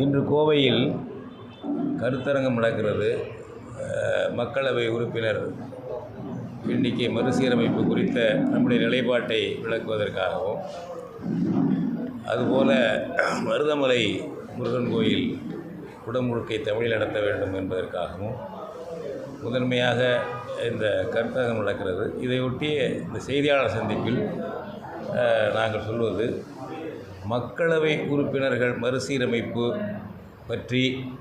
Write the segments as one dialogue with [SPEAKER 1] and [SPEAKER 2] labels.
[SPEAKER 1] இன்று கோவையில் கருத்தரங்கம் நடக்கிறது. மக்களவை உறுப்பினர் எண்ணிக்கை மறுசீரமைப்பு குறித்த நம்முடைய நிலைப்பாட்டை விளக்குவதற்காகவும் அதுபோல மருதமலை முருகன் கோயில் குடமுழுக்கை தமிழில் நடத்த வேண்டும் என்பதற்காகவும் முதன்மையாக இந்த கருத்தரங்கம் நடக்கிறது. இதையொட்டிய இந்த செய்தியாளர் சந்திப்பில் நாங்கள் சொல்வது மக்களவை உறுப்பினர்கள் மறுசீரமைப்பு பற்றி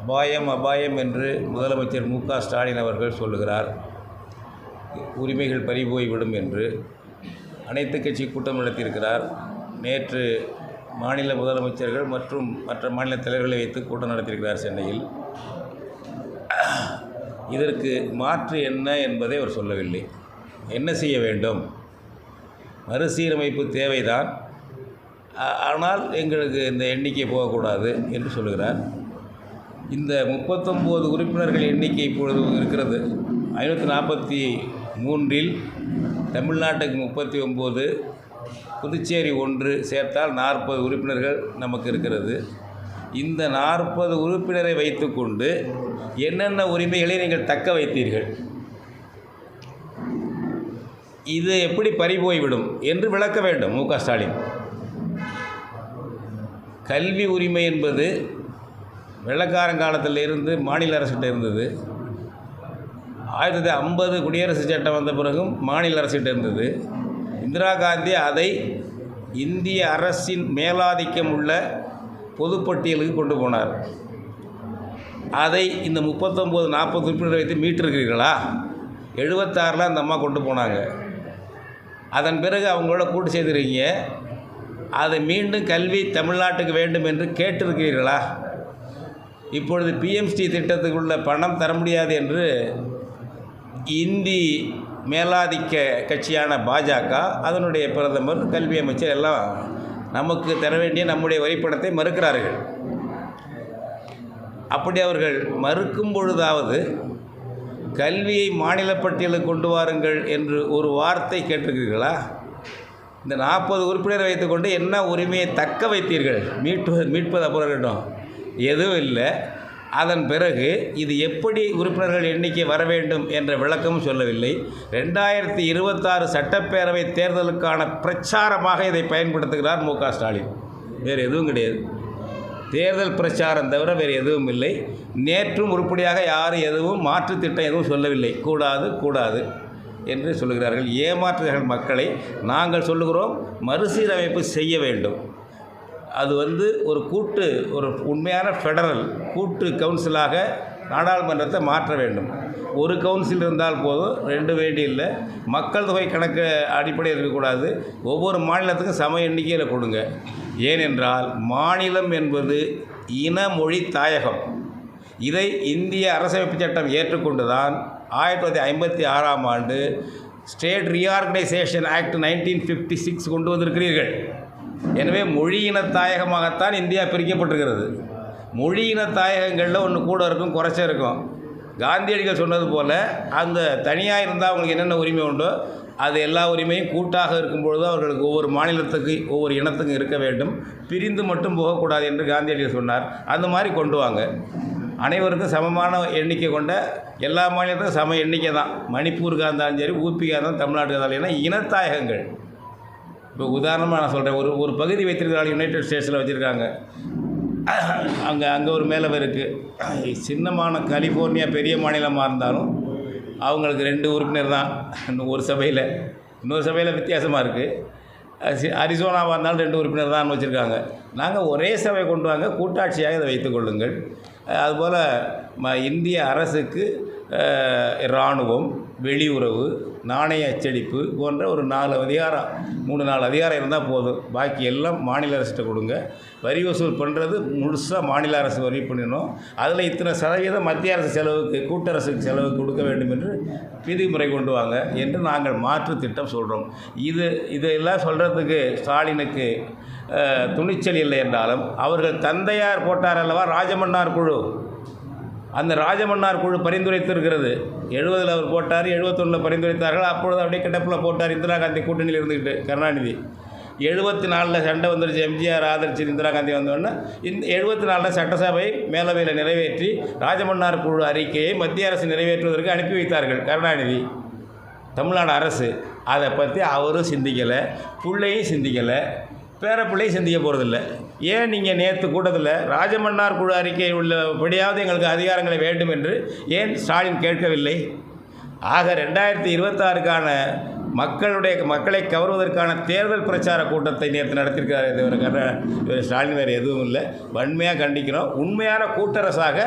[SPEAKER 1] அபாயம் அபாயம் என்று முதலமைச்சர் மு க ஸ்டாலின் அவர்கள் சொல்லுகிறார். உரிமைகள் பறிபோய்விடும் என்று அனைத்து கட்சி கூட்டம் நடத்தியிருக்கிறார். நேற்று மாநில முதலமைச்சர்கள் மற்றும் மற்ற மாநில தலைவர்களை வைத்து கூட்டம் நடத்தியிருக்கிறார் சென்னையில். இதற்கு மாற்று என்ன என்பதை அவர் சொல்லவில்லை. என்ன செய்ய வேண்டும்? மறுசீரமைப்பு தேவைதான். ஆனால் எங்களுக்கு இந்த எண்ணிக்கை போகக்கூடாது என்று சொல்லுகிறார். இந்த முப்பத்தொம்போது உறுப்பினர்கள் எண்ணிக்கை இப்பொழுது இருக்கிறது. ஐநூற்றி நாற்பத்தி மூன்றில் தமிழ்நாட்டுக்கு முப்பத்தி ஒம்பது புதுச்சேரி ஒன்று சேர்த்தால் நாற்பது உறுப்பினர்கள் நமக்கு இருக்கிறது. இந்த நாற்பது உறுப்பினரை வைத்துக்கொண்டு என்னென்ன உரிமைகளை நீங்கள் தக்க வைத்தீர்கள்? இது எப்படி பறிபோய்விடும் என்று விளக்க வேண்டும் மு க ஸ்டாலின். கல்வி உரிமை என்பது வெள்ளக்காரன் காலத்தில் இருந்து மாநில அரசுகிட்ட இருந்தது. ஆயிரத்தி தொள்ளாயிரத்தி ஐம்பது குடியரசு சட்டம் வந்த பிறகும் மாநில அரசுகிட்ட இருந்தது. இந்திரா காந்தி அதை இந்திய அரசின் மேலாதிக்கம் உள்ள பொதுப்பட்டியலுக்கு கொண்டு போனார். அதை இந்த முப்பத்தொம்போது நாற்பது உறுப்பினர் வைத்து மீட்டிருக்கிறீர்களா? எழுபத்தாறில் அந்த அம்மா கொண்டு போனாங்க. அதன் பிறகு அவங்களோட கூட்டு செய்திருக்கீங்க அது மீண்டும் கல்வி தமிழ்நாட்டுக்கு வேண்டும் என்று கேட்டிருக்கிறீர்களா? இப்பொழுது பிஎம்ஸ்டி திட்டத்துக்குள்ள பணம் தர முடியாது என்று இந்தி மேலாதிக்க கட்சியான பாஜக அதனுடைய பிரதமர் கல்வி அமைச்சர் எல்லாம் நமக்கு தர வேண்டிய நம்முடைய வரிப்பணத்தை மறுக்கிறார்கள். அப்படி அவர்கள் மறுக்கும் பொழுதாவது கல்வியை மாநில பட்டியலுக்கு கொண்டு வாருங்கள் என்று ஒரு வார்த்தை கேட்டிருக்கிறீர்களா? இந்த நாற்பது உறுப்பினரை வைத்துக்கொண்டு என்ன உரிமையை தக்க வைத்தீர்கள்? மீட்பது மீட்பது அப்புறம் இருக்கட்டும். எதுவும் இல்லை. அதன் பிறகு இது எப்படி உறுப்பினர்கள் எண்ணிக்கை வர வேண்டும் என்ற விளக்கமும் சொல்லவில்லை. ரெண்டாயிரத்தி இருபத்தாறு சட்டப்பேரவை தேர்தலுக்கான பிரச்சாரமாக இதை பயன்படுத்துகிறார் மு ஸ்டாலின். வேறு எதுவும் கிடையாது. தேர்தல் பிரச்சாரம் தவிர வேறு எதுவும் இல்லை. நேற்றும் உருப்படியாக யாரும் எதுவும் மாற்று திட்டம் எதுவும் சொல்லவில்லை. கூடாது கூடாது. என்று சொல்லுகிறார்கள். ஏமாற்றுகிறார்கள் மக்களை. நாங்கள் சொல்லுகிறோம் மறுசீரமைப்பு செய்ய வேண்டும். அது வந்து ஒரு கூட்டு ஒரு உண்மையான ஃபெடரல் கூட்டு கவுன்சிலாக நாடாளுமன்றத்தை மாற்ற வேண்டும். ஒரு கவுன்சில் இருந்தால் போதும் ரெண்டு வேண்டி இல்லை. மக்கள் தொகை கணக்கு அடிப்படையில் இருக்கக்கூடாது. ஒவ்வொரு மாநிலத்துக்கும் சம எண்ணிக்கையில் கொடுங்க. ஏனென்றால் மாநிலம் என்பது இன மொழி தாயகம். இதை இந்திய அரசமைப்பு சட்டம் ஏற்றுக்கொண்டுதான் ஆயிரத்தி தொள்ளாயிரத்தி ஐம்பத்தி ஆறாம் ஆண்டு state reorganisation act nineteen fifty six கொண்டு வந்திருக்கிறீர்கள். எனவே மொழி இனத்தாயகமாகத்தான் இந்தியா பிரிக்கப்பட்டிருக்கிறது. மொழி இனத்தாயகங்களில் ஒன்று கூட இருக்கும் குறைச்ச இருக்கும். காந்தியடிகள் சொன்னது போல் அந்த தனியாக இருந்தால் அவங்களுக்கு என்னென்ன உரிமை உண்டோ அது எல்லா உரிமையும் கூட்டாக இருக்கும்பொழுது அவர்களுக்கு ஒவ்வொரு மாநிலத்துக்கு ஒவ்வொரு இனத்துக்கும் இருக்க வேண்டும். பிரிந்து மட்டும் போகக்கூடாது என்று காந்தியடிகள் சொன்னார். அந்த மாதிரி கொண்டு வாங்க. அனைவருக்கும் சமமான எண்ணிக்கை கொண்ட எல்லா மாநிலத்துக்கும் சம எண்ணிக்கை தான். மணிப்பூருக்காக இருந்தாலும் சரி ஊப்பிக்காக இருந்தாலும் தமிழ்நாட்டுக்காக இருந்தாலும் ஏன்னா இனத்தாயகங்கள். இப்போ உதாரணமாக நான் சொல்கிறேன் ஒரு ஒரு பகுதி வைத்திருக்கிறாங்க யுனைடெட் ஸ்டேட்ஸில் வச்சுருக்காங்க. அங்கே அங்கே ஒரு மேலவை இருக்குது சின்னமான கலிஃபோர்னியா பெரிய மாநிலமாக இருந்தாலும் அவங்களுக்கு ரெண்டு உறுப்பினர் தான். இன்னும் ஒரு சபையில். இன்னொரு சபையில் வித்தியாசமாக இருக்குது அரிசோனாவாக இருந்தாலும் ரெண்டு உறுப்பினர் தான் வச்சுருக்காங்க. நாங்கள் ஒரே சபை கொண்டு வாங்க. கூட்டாட்சியாக இதை வைத்துக்கொள்ளுங்கள் அதுபோல் ம இந்திய அரசுக்கு இராணுவம் வெளியுறவு நாணய அச்சடிப்பு போன்ற ஒரு நாலு அதிகாரம் மூணு நாலு அதிகாரம் இருந்தால் போதும். பாக்கி எல்லாம் மாநில அரசுகிட்ட கொடுங்க. வரி வசூல் பண்ணுறது முழுசாக மாநில அரசு வரி பண்ணிடணும். அதில் இத்தனை சதவீதம் மத்திய அரசு செலவுக்கு கூட்டரசுக்கு செலவு கொடுக்க வேண்டும் என்று விதிமுறை கொண்டு வாங்க என்று நாங்கள் மாற்று திட்டம் சொல்கிறோம் இது இதெல்லாம் சொல்கிறதுக்கு ஸ்டாலினுக்கு துணிச்சல் இல்லை என்றாலும் அவர்கள் தந்தையார் போட்டார் அல்லவா ராஜமன்னார் குழு? அந்த ராஜமன்னார் குழு பரிந்துரைத்திருக்கிறது. எழுபதில் அவர் போட்டார் எழுபத்தொன்னில் பரிந்துரைத்தார்கள். அப்பொழுது அப்படியே கிடப்பில் போட்டார் இந்திரா காந்தி கூட்டணியில் இருந்துக்கிட்டு கருணாநிதி. எழுபத்தி நாலில் சண்டை வந்துருச்சு எம்ஜிஆர் ஆதரிச்சு இந்திரா காந்தி வந்தோடனே இந்த எழுபத்தி நாலில் சட்டசபை மேலவையில் நிறைவேற்றி ராஜமன்னார் குழு அறிக்கையை மத்திய அரசு நிறைவேற்றுவதற்கு அனுப்பி வைத்தார்கள் கருணாநிதி. தமிழ்நாடு அரசு. அதை பற்றி அவரும் சிந்திக்கலை பிள்ளையும் சிந்திக்கலை. பேரப்பிள்ளையும் சிந்திக்க போகிறதில்ல ஏன் நீங்கள் நேற்று கூட்டத்தில் ராஜமன்னார் குழு அறிக்கை உள்ளபடியாவது எங்களுக்கு அதிகாரங்களை வேண்டும் என்று ஏன் ஸ்டாலின் கேட்கவில்லை? ஆக ரெண்டாயிரத்தி இருபத்தாறுக்கான மக்களுடைய மக்களை கவர்வதற்கான தேர்தல் பிரச்சார கூட்டத்தை நேற்று நடத்தியிருக்கிறார் இவர் இவர் ஸ்டாலின் வேறு எதுவும் இல்லை. வன்மையாக கண்டிக்கிறோம். உண்மையான கூட்டரசாக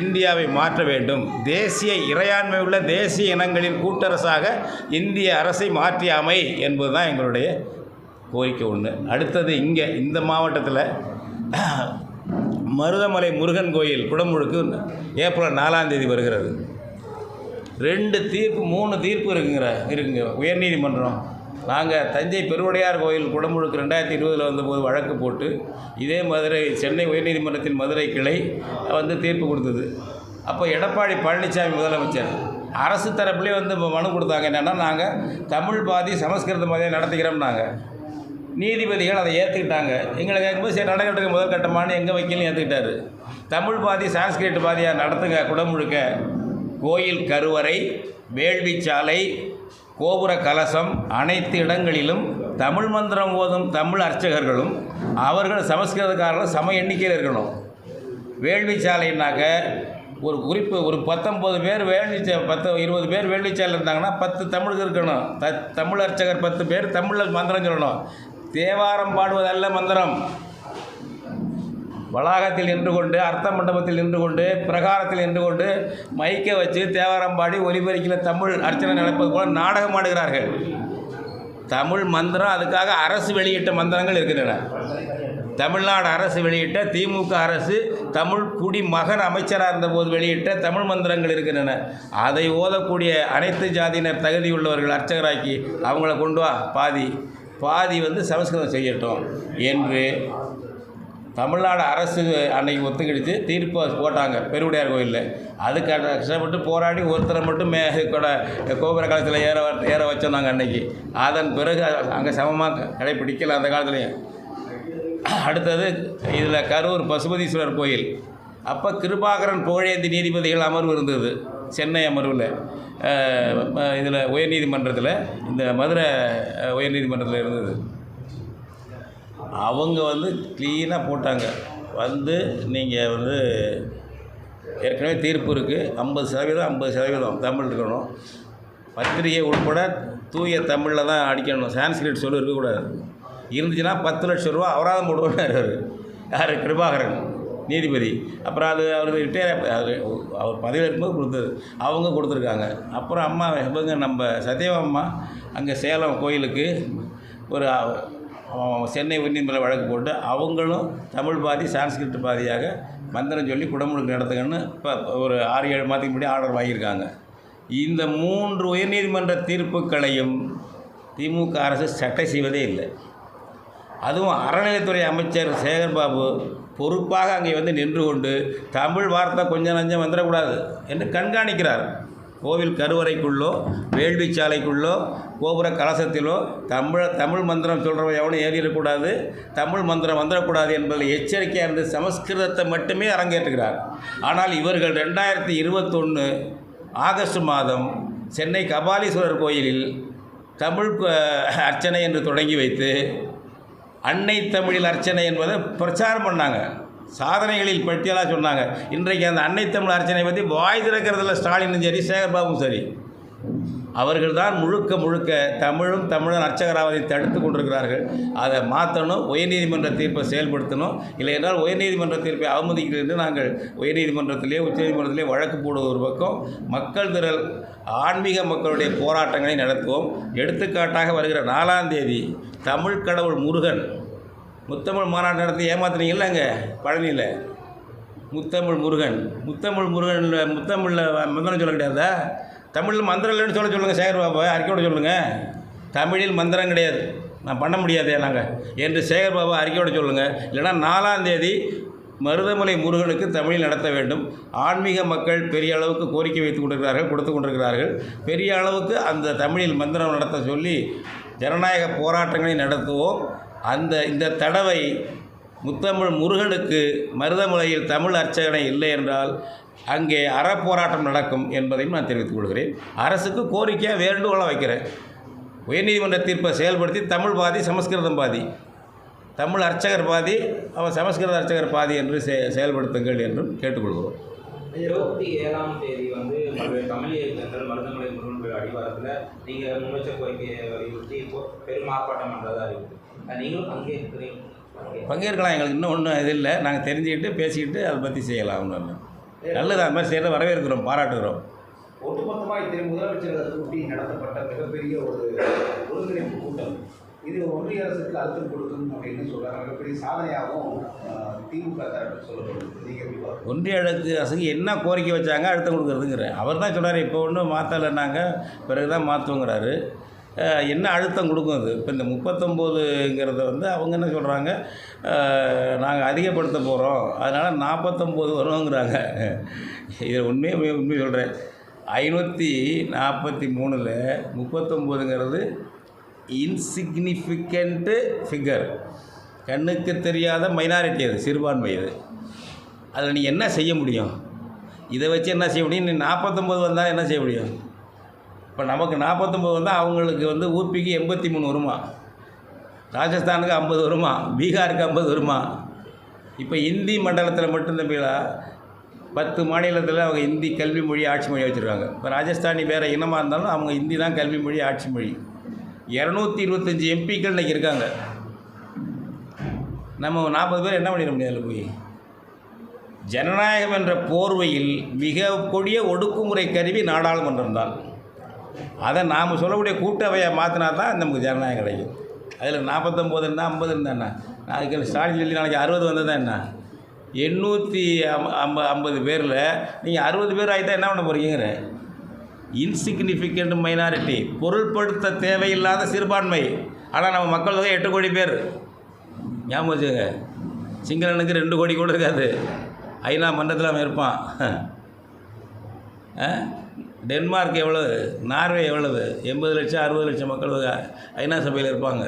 [SPEAKER 1] இந்தியாவை மாற்ற வேண்டும். தேசிய இறையாண்மை உள்ள தேசிய இனங்களின் கூட்டரசாக இந்திய அரசை மாற்றியாமை அமை எங்களுடைய கோரிக்கை ஒன்று அடுத்தது இங்கே இந்த மாவட்டத்தில் மருதமலை முருகன் கோயில் குடமுழுக்கு ஏப்ரல் நாலாம் தேதி வருகிறது. ரெண்டு தீர்ப்பு மூணு தீர்ப்பு இருக்குங்கிற இருக்குங்க. உயர்நீதிமன்றம். நாங்கள் தஞ்சை பெருவுடையார் கோயில் குடமுழுக்கு ரெண்டாயிரத்தி இருபதில் வந்தபோது வழக்கு போட்டு இதே மதுரை சென்னை உயர்நீதிமன்றத்தின் மதுரை கிளை வந்து தீர்ப்பு கொடுத்தது. அப்போ எடப்பாடி பழனிசாமி முதலமைச்சர் அரசு தரப்புலேயே வந்து மனு கொடுத்தாங்க. என்னென்னா நாங்கள் தமிழ் பாதி சமஸ்கிருத பாதியாக நடத்திக்கிறோம் நாங்கள் நீதிபதிகள் அதை ஏற்றுக்கிட்டாங்க எங்களை கேட்கும்போது சரி நடக்கட்டுக்கு முதல் கட்டமானு எங்கள் வக்கீலும் ஏற்றுக்கிட்டாரு தமிழ் பாதி சான்ஸ்கிரிட் பாதியாக நடத்துங்க குடமுழுக்க கோயில் கருவறை வேள்விச்சாலை கோபுர கலசம் அனைத்து இடங்களிலும் தமிழ் மந்திரம் ஓதும் தமிழ் அர்ச்சகர்களும் அவர்கள் சமஸ்கிருதக்காரர்களும் சம எண்ணிக்கையில் இருக்கணும். வேள்விச்சாலைனாக்க ஒரு குறிப்பு ஒரு பத்தொம்பது பேர் வேள்விச்சா பத்து இருபது பேர் வேள்விச்சாலையில் இருந்தாங்கன்னா பத்து தமிழுக்கு இருக்கணும். த தமிழ் அர்ச்சகர் பத்து பேர் தமிழில் மந்திரம் சொல்லணும். தேவாரம் பாடுவதல்ல மந்திரம். வளாகத்தில் நின்று கொண்டு அர்த்த மண்டபத்தில் நின்று கொண்டு பிரகாரத்தில் நின்று கொண்டு மைக்கை வச்சு தேவாரம் பாடி ஒலிபெருக்கில தமிழ் அர்ச்சனை நடப்பது போல நாடகம் ஆடுகிறார்கள். தமிழ் மந்திரம் அதுக்காக அரசு வெளியிட்ட மந்திரங்கள் இருக்கின்றன. தமிழ்நாடு அரசு வெளியிட்ட திமுக அரசு தமிழ் குடிமகன் அமைச்சராக இருந்தபோது வெளியிட்ட தமிழ் மந்திரங்கள் இருக்கின்றன. அதை ஓதக்கூடிய அனைத்து ஜாதியினர் தகுதியுள்ளவர்கள் அர்ச்சகராக்கி அவங்கள கொண்டு வா பாதி. பாதி வந்து சமஸ்கிருதம் செய்யட்டும் என்று தமிழ்நாடு அரசு அன்னைக்கு ஒத்துக்கிடுச்சு. தீர்ப்பு போட்டாங்க. பெருவுடையார் கோயிலில். அதுக்கு கஷ்டப்பட்டு போராடி ஒருத்தரை மட்டும் மே கூட கோபுர காலத்தில் ஏற ஏற வச்சோம் நாங்கள் அன்னைக்கு. அதன் பிறகு அங்கே சமமாக கடைப்பிடிக்கல அந்த காலத்துலேயும் அடுத்தது இதில் கரூர் பசுபதீஸ்வரர் கோயில். அப்போ கிருபாகரன் புகழேந்தி நீதிபதிகள் அமர்வு இருந்தது. சென்னை அமர்வில். இதில் உயர்நீதிமன்றத்தில் இந்த மதுரை உயர்நீதிமன்றத்தில் இருந்தது. அவங்க வந்து க்ளீனாக போட்டாங்க. வந்து நீங்கள் வந்து ஏற்கனவே தீர்ப்பு இருக்குது ஐம்பது சதவீதம் ஐம்பது சதவீதம் தமிழ் இருக்கணும். பத்திரிகை உட்பட தூய தமிழில் தான் அடிக்கணும். சான்ஸ்கிரிட் சொல்லு இருக்கக்கூடாது. இருந்துச்சுன்னா பத்து லட்சம் ரூபா அபராதம் போடுவார். யார்? கிருபாகரன். நீதிபதி. அப்புறம் அது அவர் ரிட்டையர் அவர் அவர் பதவியில் இருக்கும்போது கொடுத்தது. அவங்க கொடுத்துருக்காங்க. அப்புறம் அம்மா இவங்க நம்ம சத்யபாமா அங்கே சேலம் கோயிலுக்கு ஒரு சென்னை உயர்நீதிமன்ற வழக்கு போட்டு அவங்களும் தமிழ் பாதி சான்ஸ்கிரிட் பாதியாக மந்திரம் சொல்லி குடமுழுக்கு நடத்துங்கன்னு இப்போ ஒரு ஆறு ஏழு மாதத்துக்கு முன்னாடி ஆர்டர் வாங்கியிருக்காங்க. இந்த மூன்று உயர்நீதிமன்ற தீர்ப்புகளையும் திமுக அரசு சட்டை செய்வதே இல்லை. அதுவும் அறநிலைத்துறை அமைச்சர் சேகர்பாபு பொறுப்பாக அங்கே வந்து நின்று கொண்டு தமிழ் வார்த்தை கொஞ்சம் நஞ்சம் வந்துடக்கூடாது என்று கண்காணிக்கிறார். கோவில் கருவறைக்குள்ளோ வேள்விச்சாலைக்குள்ளோ கோபுர கலசத்திலோ தமிழ தமிழ் மந்திரம் சொல்கிறவன் எவனும் ஏறிடக்கூடாது. தமிழ் மந்திரம் வந்துடக்கூடாது என்பதில் எச்சரிக்கையாக இருந்து சமஸ்கிருதத்தை மட்டுமே அரங்கேற்றுகிறார். ஆனால் இவர்கள் ரெண்டாயிரத்தி இருபத்தொன்று ஆகஸ்ட் மாதம் சென்னை கபாலீஸ்வரர் கோயிலில் தமிழ் அர்ச்சனை என்று தொடங்கி வைத்து அன்னை தமிழில் அர்ச்சனை என்பதை பிரச்சாரம் பண்ணாங்க. சாதனைகளில் பட்டியலாக சொன்னாங்க. இன்றைக்கு அந்த அன்னை தமிழ் அர்ச்சனை பற்றி வாய் திறக்கிறதுல ஸ்டாலினும் சரி சேகர்பாபும் சரி. அவர்கள் தான் முழுக்க முழுக்க தமிழும் தமிழன் அர்ச்சகராவதை தடுத்து கொண்டிருக்கிறார்கள். அதை மாற்றணும் உயர்நீதிமன்ற தீர்ப்பை செயல்படுத்தணும். இல்லை என்றால் உயர்நீதிமன்ற தீர்ப்பை அவமதிக்கிறது என்று நாங்கள் உயர்நீதிமன்றத்திலே உச்சநீதிமன்றத்திலே வழக்கு போடுவது ஒரு பக்கம். மக்கள் திரள் ஆன்மீக மக்களுடைய போராட்டங்களை நடத்துவோம். எடுத்துக்காட்டாக வருகிற நாலாம் தேதி தமிழ் கடவுள் முருகன் முத்தமிழ் மாநாடு நடத்தி ஏமாத்துனீங்கல்ல அங்கே? பழனியில். முத்தமிழ் முருகன். முத்தமிழ் முருகனில் முத்தமிழில் மந்திரம் சொல்ல கிடையாதா தமிழில் மந்திரம் இல்லைன்னு சொல்ல சொல்லுங்கள் சேகர் பாபா அறிக்கையோட சொல்லுங்கள் தமிழில் மந்திரம் கிடையாது. நான் பண்ண முடியாதே நாங்கள் என்று சேகர் பாபா அறிக்கையோட சொல்லுங்கள் இல்லைன்னா நாலாம் தேதி மருதமலை முருகனுக்கு தமிழில் நடத்த வேண்டும். ஆன்மீக மக்கள் பெரிய அளவுக்கு கோரிக்கை வைத்து கொண்டிருக்கிறார்கள் கொடுத்து கொண்டிருக்கிறார்கள். பெரிய அளவுக்கு அந்த தமிழில் மந்திரம் நடத்த சொல்லி ஜனநாயக போராட்டங்களை நடத்துவோம். அந்த இந்த தடவை முத்தமிழ் முருகனுக்கு மருதமலையில் தமிழ் அர்ச்சகனை இல்லை என்றால் அங்கே அறப்போராட்டம் நடக்கும் என்பதையும் நான் தெரிவித்துக் கொள்கிறேன். அரசுக்கு கோரிக்கையாக வேண்டுகோளாக வைக்கிறேன். உயர்நீதிமன்ற தீர்ப்பை செயல்படுத்தி தமிழ் பாதி சமஸ்கிருதம் பாதி. தமிழ் அர்ச்சகர் பாதி அவன் சமஸ்கிருத அர்ச்சகர் பாதி என்று செ செயல்படுத்துங்கள் என்றும் கேட்டுக்கொள்கிறோம்.
[SPEAKER 2] இருபத்தி ஏழாம் தேதி வந்து பல்வேறு தமிழ் இயக்கங்கள் மருதமலை முருகன் அடிவாரத்தில் நீங்கள் முன்னெச்சரிக்கை கோரிக்கையை வலியுறுத்தி இப்போ பெரும் ஆர்ப்பாட்டம் பண்ணுறதா இருக்குது நீங்களும் பங்கேற்கிறீங்க.
[SPEAKER 1] பங்கேற்கலாம் எங்களுக்கு இன்னும் ஒன்றும் இது இல்லை. நாங்கள் தெரிஞ்சுக்கிட்டு பேசிக்கிட்டு அதை பற்றி செய்யலாம் ஒன்று நல்லது அது மாதிரி செய்கிறத வரவேற்கிறோம் பாராட்டுகிறோம்.
[SPEAKER 3] ஒட்டுமொத்தமாக இத்தனை முதலமைச்சர்களை கூட்டி நடத்தப்பட்ட மிகப்பெரிய ஒரு ஒருங்கிணைப்பு கூட்டம். இது ஒன்றிய அரசுக்கு அழுத்தம் கொடுக்கும் அப்படின்னு சொல்றாங்க. மிகப்பெரிய சாதனையாகவும் திமுக தரப்பு சொல்லப்படுது. நீங்கள்?
[SPEAKER 1] ஒன்றிய அடுக்கு அரசுக்கு என்ன கோரிக்கை வச்சாங்க அழுத்தம் கொடுக்குறதுங்கிற. அவர் தான் சொன்னார் இப்போ ஒன்றும் மாற்றலைன்னாங்க பிறகு தான் மாற்றுங்கிறாரு என்ன அழுத்தம் கொடுக்கும் அது? இப்போ இந்த முப்பத்தொம்போதுங்கிறத வந்து அவங்க என்ன சொல்கிறாங்க நாங்கள் அதிகப்படுத்த போகிறோம் அதனால் நாற்பத்தொம்போது வருவோங்கிறாங்க இதை உண்மையை உண்மை சொல்கிறேன் ஐநூற்றி நாற்பத்தி மூணில் முப்பத்தொம்போதுங்கிறது இன்சிக்னிஃபிகண்ட்டு ஃபிகர் கண்ணுக்கு தெரியாத மைனாரிட்டி அது சிறுபான்மை இது அதில் நீ என்ன செய்ய முடியும்? இதை வச்சு என்ன செய்ய முடியும்? நீ நாற்பத்தொம்போது வந்தால் என்ன செய்ய முடியும்? இப்போ நமக்கு நாற்பத்தொம்போது வந்தால் அவங்களுக்கு வந்து ஊபிக்கு எண்பத்தி மூணு வருமா? ராஜஸ்தானுக்கு ஐம்பது வருமா? பீகாருக்கு ஐம்பது வருமா? இப்போ இந்தி மண்டலத்தில் மட்டும் தம்பிகளா பத்து மாநிலத்தில் அவங்க இந்தி கல்வி மொழி ஆட்சி மொழி வச்சுருக்காங்க. இப்போ ராஜஸ்தானி வேறு இனமாக இருந்தாலும் அவங்க இந்தி தான் கல்வி மொழி ஆட்சி மொழி. இரநூத்தி இருபத்தஞ்சி எம்பிக்கள் இன்றைக்கி இருக்காங்க. நம்ம நாற்பது பேர் என்ன பண்ணிட முடியாது போய்? ஜனநாயகம் என்ற போர்வையில் மிக கொடிய ஒடுக்குமுறை கருவி நாடாளுமன்றம் தான். அதை நாம் சொல்லக்கூடிய கூட்டவையை மாற்றினா தான் நமக்கு ஜனநாயகம் கிடைக்கும். அதில் நாற்பத்தொம்போது இருந்தால் ஐம்பது இருந்தா என்ன? அதுக்கு ஸ்டாலின் சொல்லி நாளைக்கு அறுபது வந்ததா என்ன? எண்ணூற்றி அம் ஐம்ப ஐம்பது பேரில் நீங்கள் அறுபது பேர் ஆகிட்டா என்ன பண்ண போகிறீங்கிற இன்சிக்னிஃபிகண்ட் மைனாரிட்டி பொருள்படுத்த தேவையில்லாத சிறுபான்மை. ஆனால் நம்ம மக்கள் தொகை எட்டு கோடி பேர். ஞாபகம் வச்சுங்க சிங்களனுக்கு ரெண்டு கோடி கூட இருக்காது. ஐநா மன்றத்தில் அவன் இருப்பான். ஆ? டென்மார்க் எவ்வளவு? நார்வே எவ்வளவு? எண்பது லட்சம் அறுபது லட்சம் மக்கள் ஐநா சபையில் இருப்பாங்க.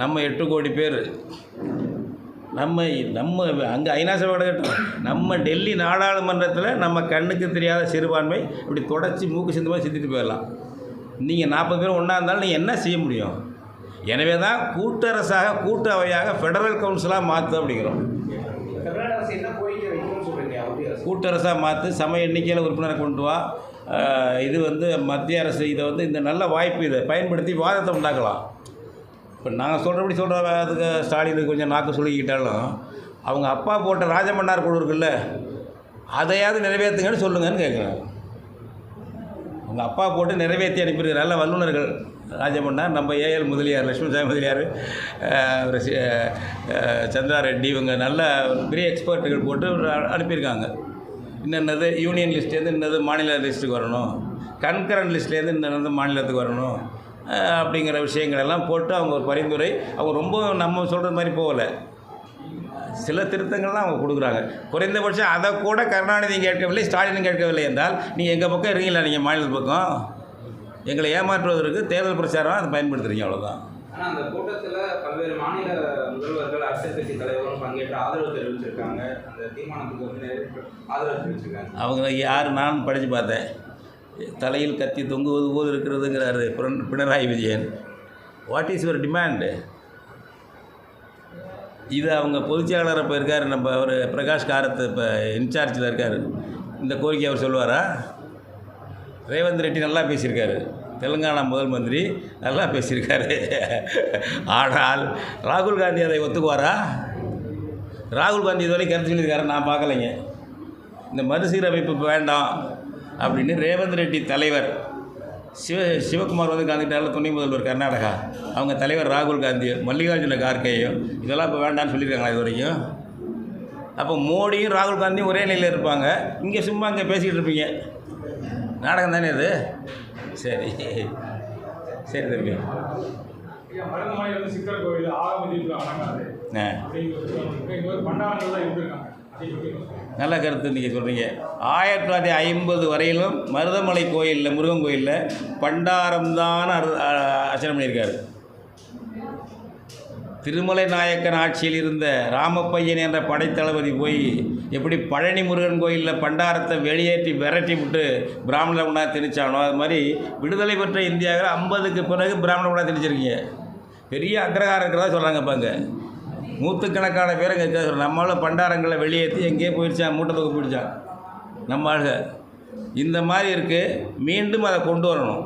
[SPEAKER 1] நம்ம எட்டு கோடி பேர். நம்ம நம்ம அங்கே ஐநா சபை கிடக்கட்டும் நம்ம டெல்லி நாடாளுமன்றத்தில் நம்ம கண்ணுக்கு தெரியாத சிறுபான்மை இப்படி தொடச்சி மூக்கு சிந்து மாதிரி சிந்திட்டு போயிடலாம். நீங்கள் நாற்பது பேர் ஒன்றா இருந்தாலும் நீங்கள் என்ன செய்ய முடியும்? எனவே தான் கூட்டரசாக கூட்டு அவையாக ஃபெடரல் கவுன்சிலாக மாற்று அப்படிங்கிறோம். கூட்டரசாக மாற்று சம எண்ணிக்கையில் உறுப்பினரை கொண்டு வா. இது வந்து மத்திய அரசு இதை வந்து இந்த நல்ல வாய்ப்பு இதை பயன்படுத்தி வாதத்தை உண்டாக்கலாம். இப்போ நாங்கள் சொல்கிறபடி சொல்கிற அதுக்கு ஸ்டாலினுக்கு கொஞ்சம் நாக்கு சொல்லிக்கிட்டாலும் அவங்க அப்பா போட்ட ராஜமன்னார் குழு இருக்குல்ல அதையாவது நிறைவேற்றுங்கன்னு சொல்லுங்கன்னு கேட்குறாங்க உங்கள் அப்பா போட்டு நிறைவேற்றி அனுப்பியிருக்கிற நல்ல வல்லுநர்கள். ராஜமன்னார் நம்ம ஏஎல் முதலியார் லட்சுமி சாமி முதலியார் ஒரு சந்திரா ரெட்டி இவங்க நல்ல பெரிய எக்ஸ்பர்ட்டுகள் போட்டு அனுப்பியிருக்காங்க. இன்னது யூனியன் லிஸ்ட்லேருந்து இன்னது மாநில லிஸ்ட்டுக்கு வரணும். கன்கரண்ட் லிஸ்ட்லேருந்து இன்னது மாநிலத்துக்கு வரணும். அப்படிங்கிற விஷயங்கள் எல்லாம் போட்டு அவங்க ஒரு பரிந்துரை. அவங்க ரொம்ப நம்ம சொல்கிறது மாதிரி போகலை. சில திருத்தங்கள்லாம் அவங்க கொடுக்குறாங்க. குறைந்தபட்சம் அதை கூட கருணாநிதி கேட்கவில்லை ஸ்டாலினும் கேட்கவில்லை என்றால் நீங்கள் எங்கள் பக்கம் இருக்கீங்களா நீங்கள் மாநில பக்கம். எங்களை ஏமாற்றுவதற்கு தேர்தல் பிரச்சாரம் அதை பயன்படுத்துறீங்க அவ்வளோதான்
[SPEAKER 2] ஆனால் அந்த கூட்டத்தில் பல்வேறு மாநில முதல்வர்கள் அரசியல் கட்சி தலைவர்களும் பங்கேற்று ஆதரவு தெரிவிச்சிருக்காங்க. அந்த தீர்மானத்துக்கு வந்து ஆதரவு தெரிவிச்சிருக்காங்க.
[SPEAKER 1] அவங்க யார்? நான் படித்து பார்த்தேன். தலையில் கத்தி தொங்குவது போது இருக்கிறதுங்கிறாரு. Pinarayi Vijayan. What is your demand இது அவங்க பொதுச்செயலாளர் இப்போ இருக்கார் நம்ம அவர் பிரகாஷ் காரத் இப்போ இன்சார்ஜில் இருக்கார். இந்த கோரிக்கை அவர் சொல்லுவாரா? ரேவந்த் ரெட்டி நல்லா பேசியிருக்காரு. தெலுங்கானா முதல் மந்திரி நல்லா பேசியிருக்காரு. ஆனால் ராகுல் காந்தி அதை ஒத்துக்குவாரா? ராகுல் காந்தி இதுவரை கருத்து சொல்லியிருக்காரு நான் பார்க்கலைங்க. இந்த மறுசீரமைப்பு வேண்டாம் அப்படின்னு ரேவந்த் ரெட்டி தலைவர் சிவ சிவகுமார் வந்து காந்திட்டால துணை முதல்வர் கர்நாடகா. அவங்க தலைவர் ராகுல் காந்தி மல்லிகார்ஜுன கார்கேயும் இதெல்லாம் இப்போ வேண்டாம்னு சொல்லியிருக்காங்களா இது வரைக்கும் அப்போ மோடியும் ராகுல் காந்தியும் ஒரே நிலையில் இருப்பாங்க. இங்கே சும்மா இங்கே பேசிக்கிட்டு இருப்பீங்க. நாடகம் தானே இது? சரி. சரி தம்பி. ஆ. நல்ல கருத்து நீங்கள் சொல்கிறீங்க ஆயிரத்தி தொள்ளாயிரத்தி ஐம்பது வரையிலும் மருதமலை கோயிலில் முருகன் கோயிலில் பண்டாரம்தான் அரு- அர்ச்சனை பண்ணியிருக்காரு. திருமலை நாயக்கன் ஆட்சியில் இருந்த ராமப்பையன் என்ற படைத்தளபதி போய் எப்படி பழனி முருகன் கோயிலில் பண்டாரத்தை வெளியேற்றி விரட்டி விட்டு பிராமண உணா திணிச்சானோ அது மாதிரி விடுதலை பெற்ற இந்தியாவில் ஐம்பதுக்கு பிறகு பிராமண உணா திணிச்சிருக்கீங்க பெரிய அக்ரகாரம் இருக்கிறதா சொல்கிறாங்க இப்போ அங்கே நூற்றுக்கணக்கான பேர் அங்கே இருக்க சொல்கிறாங்க நம்மளும் பண்டாரங்களை வெளியேற்றி எங்கேயோ போயிடுச்சான் மூட்டை தூக்க போயிடுச்சான் நம்ம ஆளுக இந்த மாதிரி இருக்குது மீண்டும் அதை கொண்டு வரணும்.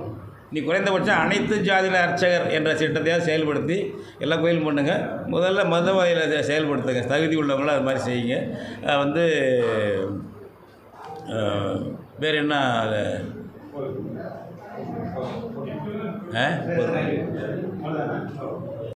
[SPEAKER 1] நீ குறைந்தபட்சம் அனைத்து ஜாதியில் அர்ச்சகர் என்ற திட்டத்தையாவது செயல்படுத்தி எல்லா கோயிலும் பண்ணுங்க முதல்ல மதவாதியில் அதை செயல்படுத்துங்க. தகுதி உள்ளவங்களும் அது மாதிரி செய்யுங்க. வந்து வேறு என்ன ஆ?